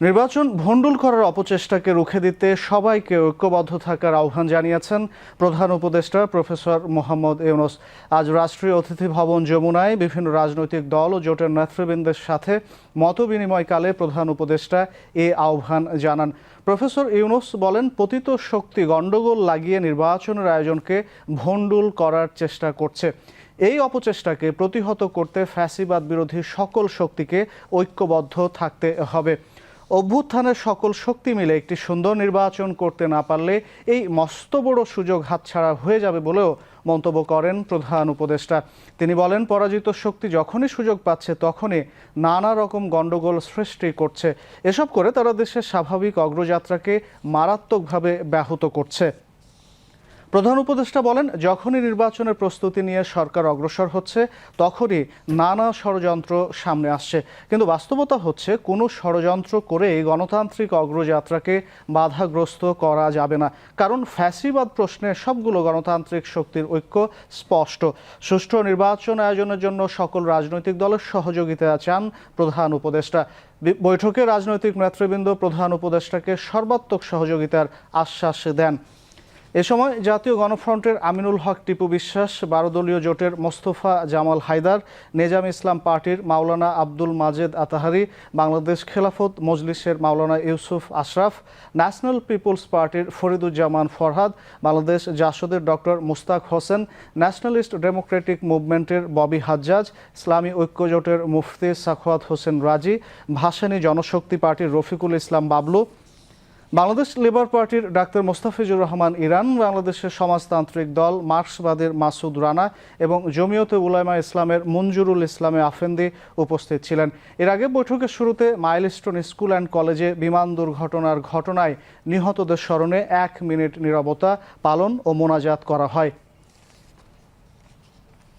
নির্বাচন ভণ্ডুল করার অপচেষ্টাকে রুখে দিতে সবাইকে ঐক্যবদ্ধ থাকার আহ্বান জানিয়েছেন প্রধান উপদেষ্টা প্রফেসর মোহাম্মদ ইউনুস। আজ রাষ্ট্রীয় অতিথি ভবন যমুনায় বিভিন্ন রাজনৈতিক দল ও জোটের নেতৃবৃন্দের সাথে মতবিনিময়কালে প্রধান উপদেষ্টা এ আহ্বান জানান। প্রফেসর ইউনুস বলেন, পতিত শক্তি গণ্ডগোল লাগিয়ে নির্বাচনের আয়োজনকে ভণ্ডুল করার চেষ্টা করছে। এই অপচেষ্টাকে প্রতিহত করতে ফ্যাসিবাদ বিরোধী সকল শক্তিকে ঐক্যবদ্ধ থাকতে হবে। অভ্যুত্থানের সকল শক্তি মিলে একটি সুন্দর নির্বাচন করতে না পারলে এই মস্ত বড় সুযোগ হাতছাড়া হয়ে যাবে বলেও মন্তব্য করেন প্রধান উপদেষ্টা। তিনি বলেন, পরাজিত শক্তি যখনই সুযোগ পাচ্ছে তখনই নানা রকম গণ্ডগোল সৃষ্টি করছে। এসব করে তারা দেশের স্বাভাবিক অগ্রযাত্রাকে মারাত্মকভাবে ব্যাহত করছে। প্রধান উপদেষ্টা বলেন, যখনই নির্বাচনের প্রস্তুতি নিয়ে সরকার অগ্রসর হচ্ছে, তখনই নানা ষড়যন্ত্র সামনে আসছে। কিন্তু বাস্তবতা হচ্ছে, কোনো ষড়যন্ত্র করেই গণতান্ত্রিক অগ্রযাত্রাকে বাধাগ্রস্ত করা যাবে না। কারণ ফ্যাসিবাদ প্রশ্নে সবগুলো গণতান্ত্রিক শক্তির ঐক্য স্পষ্ট। সুষ্ঠু নির্বাচন আয়োজনের জন্য সকল রাজনৈতিক দলের সহযোগিতা চান প্রধান উপদেষ্টা। বৈঠকে রাজনৈতিক নেতৃবৃন্দ প্রধান উপদেষ্টাকে সর্বাত্মক সহযোগিতার আশ্বাস দেন। এ সময় জাতীয় গণফ্রন্টের আমিনুল হক, টিপু বিশ্বাস বারো দলীয় জোটের মোস্তফা জামাল হায়দার, নেজাম ইসলাম পার্টির মাওলানা আব্দুল মাজেদ আতাহারি, বাংলাদেশ খেলাফত মজলিসের মাওলানা ইউসুফ আশরাফ, ন্যাশনাল পিপলস পার্টির Fariduzzaman Farhad, Bangladesh জাসদের doctor Mustaq Hossain, nationalist democratic মুভমেন্টের Bobby Hajjaj, Islami Oikya জোটের মুফতি সাখওয়াত হোসেন রাজি, ভাসানী জনশক্তি পার্টির রফিকুল ইসলাম বাবলু বাংলাদেশ লেবার পার্টির ডাক্তার মোস্তাফিজুর রহমান ইরান, বাংলাদেশের সমাজতান্ত্রিক দল মার্ক্সবাদের মাসুদ রানা এবং জমিয়তে উলামা ইসলামের মঞ্জুরুল ইসলামে আফেন্দি উপস্থিত ছিলেন। এর আগে বৈঠকের শুরুতে মাইলস্টোন স্কুল অ্যান্ড কলেজে বিমান দুর্ঘটনার ঘটনায় নিহতদের স্মরণে এক মিনিট নিরবতা পালন ও মোনাজাত করা হয়।